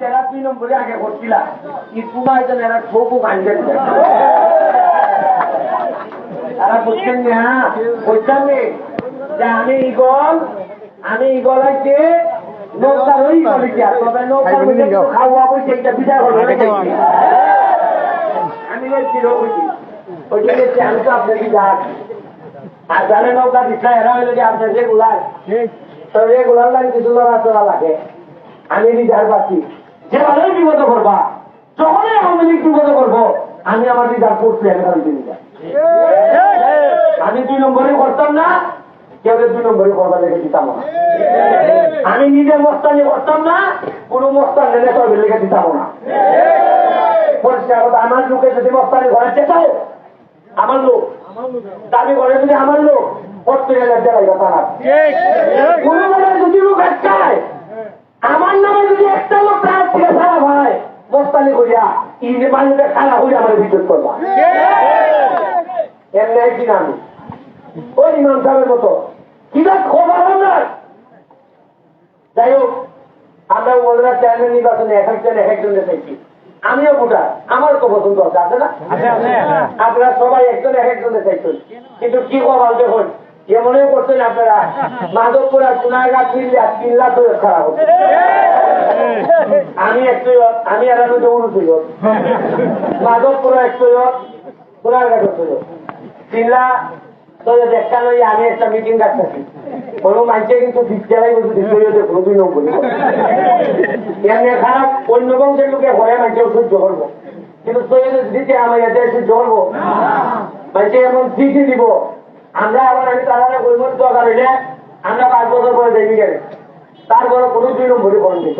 তেরা দুই নম্বরে আগে করছিলা ই কুমায় যেন এরা ঠোকু কান্দে তারা বুঝছেন না বুঝছেন নি? যে আমি ইগল আমি ইগল ওই করেছি তবে খাওয়া বিদায় হলো। আমি বলছি রঘুজি ওইটা গেছি আমি তো আপনাকে যা আর জানে নৌকা দিচ্ছা এরা হইল যে আপনার রেগুলার তো রেগুলার লাগে কিছু লড়া চড়া লাগে। আমি রিজার্ভ আছি যে ভালোই বিপদ করবা যখনই আওয়ামী লীগ বিপদ করব আমি আমার রিজার্ভ করছি, আমি আমি দুই নম্বরে করতাম না, কেউ দুই নম্বরে করবা দিতাম না। আমি নিজের মস্তানি করতাম না, কোনো মস্তান তবে দিতাম না। পরিষ্কার আমার লোকে যদি মস্তানি চেতাও আমার লোক। দাবি করে যদি আমার লোক দেওয়াই কথা কোনো লোক আটকায় আমার নামে যদি একটা লোক তার থেকে সারা ভাই মস্তানি করিয়া ইংরে মানুষটা খারাপ হয়ে আমার বিদ্যুৎ করবা। আমি ওই ইমাম সাহেবের মতো। কিনা খবর না যাই হোক আমরা ওনারা চেয়ারম্যান নির্বাচনে এক একজন এক একজনের চাইছি আমিও ভোটার আমারও তো পছন্দ আছে আছে না? আপনারা সবাই একজন এক একজনের চাইছেন কিন্তু কি খবর দেখুন এমনই করছেন আপনারা, মাধবপুর আর মিললে লাখ হয়ে খারাপ আমি একটু আমি আর আমি দৌড় ছিল মাধবপুর একটু ছিল তো নই আমি একটা মিটিং ডাকতেছি। কোনো কিন্তু খারাপ, অন্য করব। কিন্তু দিতে আমার দিব। আমরা আবার আমি তারা দরকার হইলে আমরা পাঁচ বছর পরে দেখি গেলে। তারপরে কোনো দুই নম্বরই ফোন দিত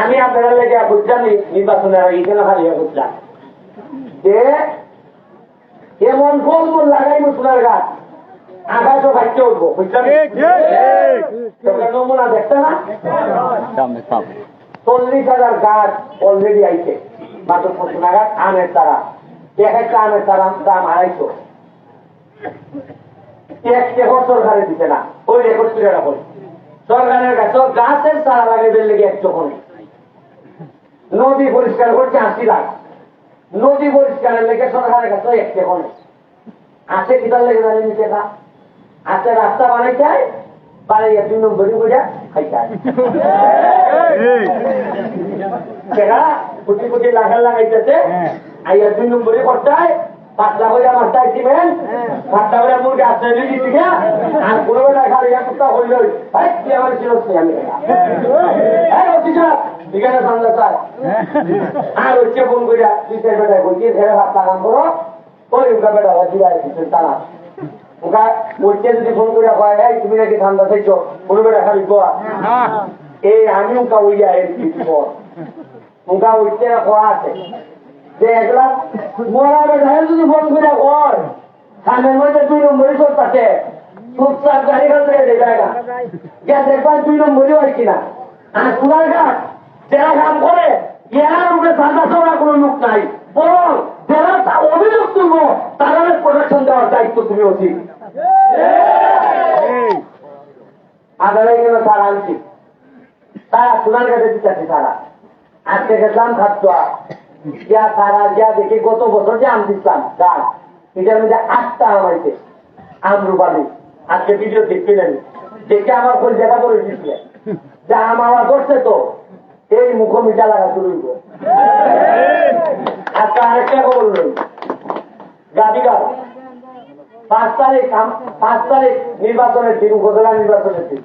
আমি আপনারা লেগে বুঝলাম নির্বাচনের খালি বুঝলাম যে এমন ফল মূল লাগাই সোনার গাছ আকাশও বাচ্চা উঠবো। বুঝলাম নমুনা দেখতে না? চল্লিশ হাজার গাছ অলরেডি আইছে। মাত্র আমের তারা এক একটা আমের তারা দাম আড়াইশো। রেকর্ড সরকারে দিতে না? ওই রেকর্ড তুলে রাখুন সরকারের কাছে গাছের চারা লাগাইবে লেগে এক যখন নদী পরিষ্কার করছে আশি লাখ। নদী পরিষ্কারের লেগে সরকারের কাছে এক যখন আছে কিতার লেগে জানেন টাকা আছে রাস্তা বানাই চায় বানাইয়া দুই নম্বরই বুঝা খাই চায় কোটি কোটি লাগার লাগাইতেছে আইয়া দুই নম্বরই করতায় পাতলা করে আমার তাই দিবেন পাতলা করে মুরগি আসতে দিদি দিকে আর কোনো বেলা খালি এক সপ্তাহ হইল ভাই কি আমার ছিল আমি? হ্যাঁ অফিসার সন্ধ্যা স্যার আর হচ্ছে ফোন করিয়া তুই সেই বেটায় বলছি ছেড়ে ভাত লাগান করো। ওই উকা বেটা দিবা দিচ্ছেন তারা। ওকা বলছে যদি ফোন করিয়া কয় এই তুমি নাকি ঠান্ডা চাইছো কোনো বেটা খালি গোয়া এই আমি উকা উইয়া এর পর উকা উঠতে কোয়া আছে। যে একলা মরা বেটায় যদি ফোন করিয়া কয় সামনের মধ্যে দুই নম্বরই চলতেছে চুপচাপ গাড়ি খান থেকে না। গিয়া দেখবেন দুই নম্বরই হয় কিনা। আর সোনার ঘাট যারা কাম করে ইয়ার উপরে সাদা চড়া কোনো লোক নাই। বরং যারা অভিযোগ তুলবো তারা প্রোটেকশন দেওয়ার দায়িত্ব তুমি উচিত আদারে গেল তারা আনছি। তারা সোনার কাছে দিতেছি তারা আজকে গেছিলাম খাতুয়া। যা গত বছর যে আম দিচ্ছিলাম গাছ মধ্যে আটটা আম হয়েছে, আম আজকে ভিডিও দেখছিলেন দেখে আমার কোন জায়গা করে দিচ্ছে যা আম আমার করছে তো, এই মুখ মিঠা লাগা শুরু নির্বাচনের দিন, উপজেলা নির্বাচনের দিন।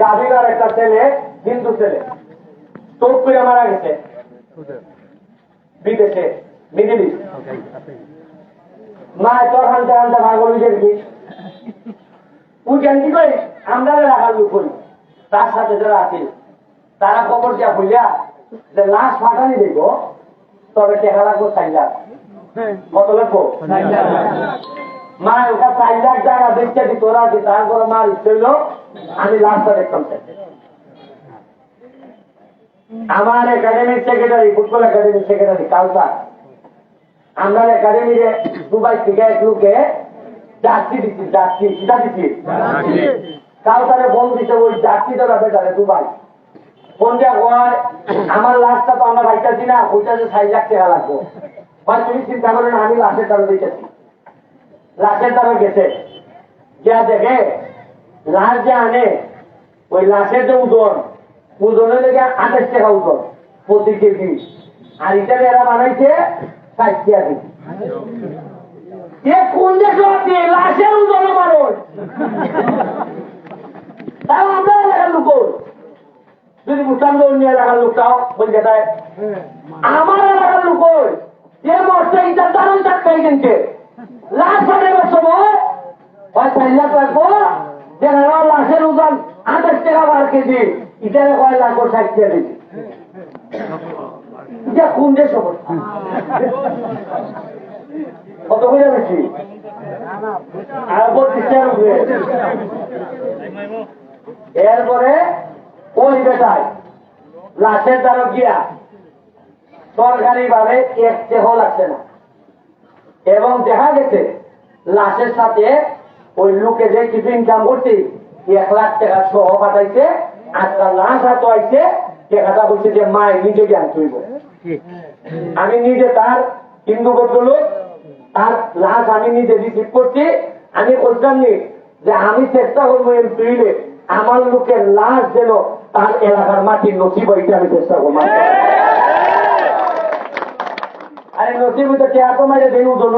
গাদিগার একটা ছেলে, হিন্দু ছেলে। তোপ করে মারা গেছে। বিদেশে মিডিল ইস্ট মা তোর হানতে হানতে ভাগল দেখবি উঠেন কি করি আমরা রাখার লোক করি। তার সাথে যারা আছে তারা খবর যা হইয়া যে লাশ ফাটানি দেখব তবে টেকা লাগবো চাই লাখ। কত লাগবো? মা ওটা চাই লাখ দেখতে দিত ওরা যে তারপরে মার ইচ্ছে হইল আমি লাশটা দেখতাম চাই আমার academic secretary football academic secretary কালসা আমরা একাডেমিরে দুবাই থেকে এক লোকে ডাকি দিচ্ছি ডাকি কিটা দিচ্ছি। কালসারে ফোন দিচ্ছে ওই ডাকি দেওয়া বেটারে দুবাই। ফোন দিয়া কয় আমার লাশটা তো আমরা পাইতেছি না ওইটা যে ষাট লাখ টাকা লাগবো। ভাই তুমি চিন্তা করো না আমি লাশের দ্বারা দিতেছি। লাশের দ্বারা গেছে। যা দেখে লাশ যে আনে ওই লাশের যে ওজন লেগে আঠাশ টাকা ওজন। প্রতি কেজি আর এটা এরা বানাইছে, ষাট কেজি। কোন দেশে আছে? লাশের ওজন মানুষ। তাও আমরা এলাকার লোক। যদি মুসলাম অন্য এলাকার লোকটাও বলতে দেয় আমার এলাকার লোক যে মরছে, এটা দারুণ থাকতে কিন্তু লাশ বানাবার সময় ওই চার লাখ যে লাশের ওজন আঠাশ টাকা বার কেজি। কয় এটা কোন দেশ কত করে বেশি? উপরে এরপরে ওই বেটায়, লাশের দ্বারা গিয়া সরকারি ভাবে এক দেহ লাগছে না। এবং দেখা গেছে, লাশের সাথে ওই লোকে যে টিফিন ইনকাম করছে, এক লাখ টাকা সহ পাঠাইছে আজকাল লাশ হাত টাকাটা বলছে যে মায় নিজে জ্ঞান তুইব। আমি নিজে তার হিন্দু ভদ্রলোক তার লাশ আমি নিজে রিসিভ করছি। আমি বলতাম যে আমি চেষ্টা করব এর তুইলে আমার লোকের লাশ যেন তার এলাকার মাটির নসিব হইতে আমি চেষ্টা করব। আরে নসিব তো কে মারে দিন উদন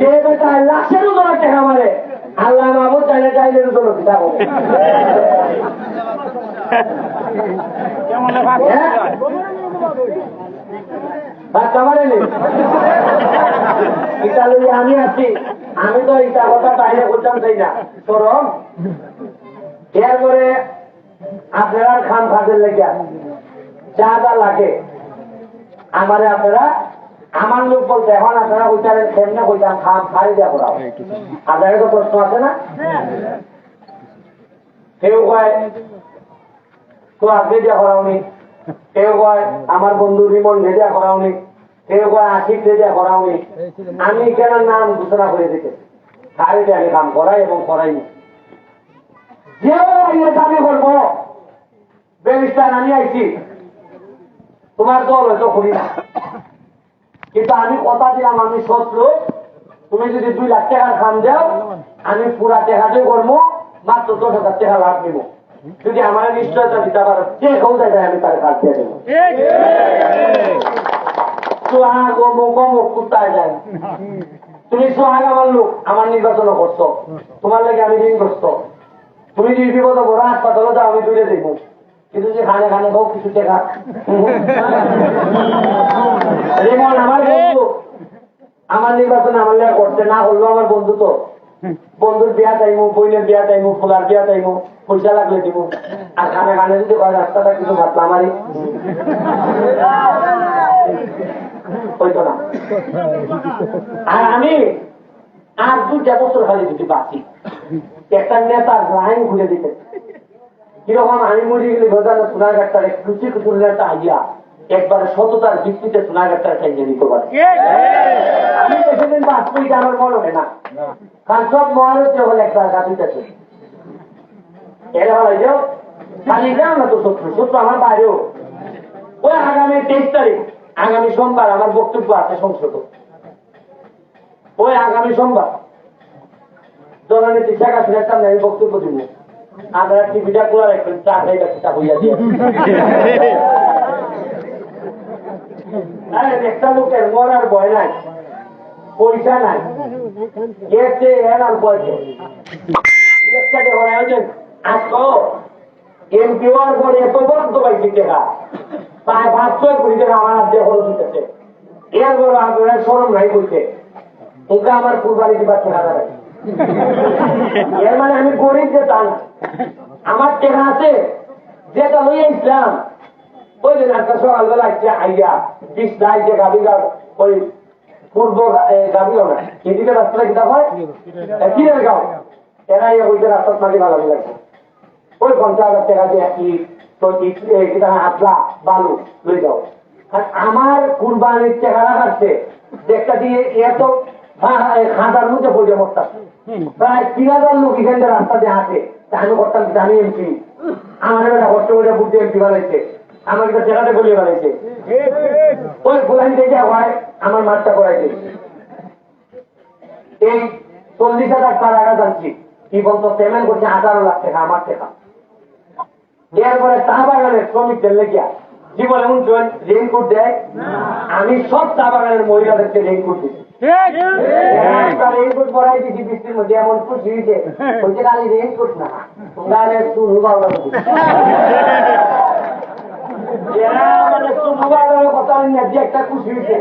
যে বেটা লাশের উদন টেকা মারে? আল্লাহ মাহবুদ চাইলে চাইলে উদন পিতা হবে আমি আছি। আমি তো ইটা কথা বাইরে করতাম চাই না। সরম এরপরে আপনারা খান খাদের লেগে যা যা লাগে। আমারে আপনারা আমার লোক বলতে এখন আপনারা কইতারেন কেমনে কইতাম খাম খাই দিয়া করাও আপনাদের তো প্রশ্ন আছে না? কেউ কয় তো আগে দিয়া করাওনি কেউ কয় আমার বন্ধু রিমন ভেজা করাওনি কেউ কয়, আশিক ভেজা করাওনি আমি কেন নাম ঘোষণা করে দিতে খালি আমি কাম করাই এবং করাইনি যে দাবি করব বেরিস্টার আমি আইছি। তোমার দল হয়তো করি না। কিন্তু আমি কথা দিলাম, আমি শত্রু তুমি যদি দুই লাখ টাকার খান দাও আমি পুরা টাকাটাই করব মাত্র দশ হাজার টাকা লাভ নিব। যদি আমার নিশ্চয়তা দিতে পারো যে কেউ দেয় আমি তার যায়। তুমি সোহাগ আমার লোক, আমার নির্বাচন করছ। তোমার লাগে আমি ঋণগ্রস্ত। তুমি যদি বিপদ বড় হাসপাতালে যাও, আমি দূরে দেখব। কিন্তু যে খানে খানে হোক কিছু রেমন, আমার বন্ধু। আমার নির্বাচন আমার লেগে করছে, না হলো আমার বন্ধু তো। বন্ধুর বিয়া চাইমু বইনের বিয়া চাইমু ফুলার বিয়া চাইমু পয়সা লাগলে দিব। আর খানে খানে যদি কয় রাস্তাটা কিছু ভাবলা মারি। হইতো না। আর আমি আর দুটা বছর খালি যদি বাঁচি একটা নেতার লাইন খুলে দিতে। কীরকম আমি মরি গেলে বোঝানো সোনাঘাটটার এক লুচি কুচুর নেতা আইয়া একবারে সততার ভিত্তিতে সোনাঘাটটা চাইয়ে নিতে পারে। আমি বেশিদিন বাঁচবো এটা আমার মনে হয় না। কারণ সব মহারত হলে একটা গাছিতেছে শত্রু আমার বাইরেও। ওই আগামী তেইশ তারিখ, আগামী সোমবার আমার বক্তব্য আছে সংসদ। ওই আগামী সোমবার। জননীতি শেখ হাসিনার সামনে আমি বক্তব্য দিব। আপনারা টিভিটা খোলা রাখবেন, চা খাই রাখতে চা হইয়া দিয়ে। একটা লোকের মরার ভয় নাই, পয়সা নাই। গেছে এর আর বয়সে একটা দেখো না যে আজকে এমপি হওয়ার পরে এত বরাদ্দ পাইছি টাকা প্রায় কোটি টাকা আমার কুরবানি এর মানে আমি গরিব যে তা। আমার টাকা আছে যেটা লইয়া ইসলাম। ওই দিন একটা সকালবেলা একটা আইয়া বিশ নাই যে গাড়ি ওই পূর্ব গাড়িও না, এদিকে রাস্তাটা কিনা হয়? কিনের গাও। এরা ইয়ে বলছে রাস্তার মাটি ভালো লাগছে ওই পঞ্চাশ হাজার টাকা দিয়ে কি বালু লই যাও। আর আমার কুরবানির টাকা দেখটা দিয়ে এত খাঁচার মধ্যে পড়ে মরতাম প্রায় তিন হাজার লোক রাস্তা দিয়ে হাঁটে। তা আমি করতাম জানি এমপি। আমার একটা কষ্ট করে বুঝতে এমপি বানাইছে। আমার একটা জেলাতে গলিয়ে বানাইছে। ওই ফুলাইন থেকে হয় আমার মাঠটা করাইছে। এই চল্লিশ হাজার টাকা জানছি কি? বলতো? পেমেন্ট করছে আঠারো লাখ টাকা আমার টাকা। এরপরে চা বাগানের শ্রমিকদের লেগিয়া জীবনে এমন রেইনকোট দেয়। আমি সব চা বাগানের মহিলাদেরকে রেইনকোট দিই। একটা রেইনকোট পরাই দিছি বৃষ্টির মধ্যে এমন খুশি হয়েছে। বলছে খালি রেইনকোট না গানের শুনু বাবা একটা খুশি হয়েছে।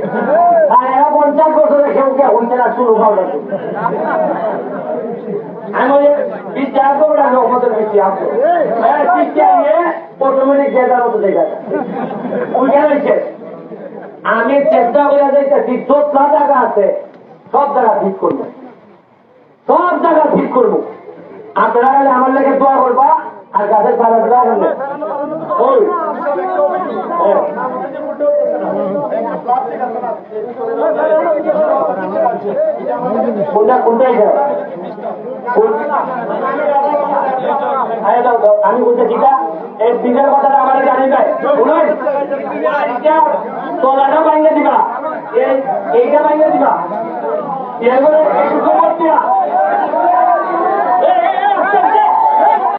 আর এরা পঞ্চাশ বছরে কেউ কে হইছে না শুনু বাবা আমি বলি বিচার করব না বিচার নিয়ে মতো আমি চেষ্টা করে যাইতেছি যত জায়গা আছে সব জায়গা ঠিক করব। সব জায়গা ঠিক করব। আপনারা আমার লেগে দোয়া করবা আর গাছের পালা কোনটা কোনটা এটা কোন- আরে দাও, দাও, আমি বলতে ঠিকা এই বিজের কথাটা আমার জানি নাই শুনুন তলাটা ভাঙে দিবা এই এইটা ভাঙে দিবা এরপরে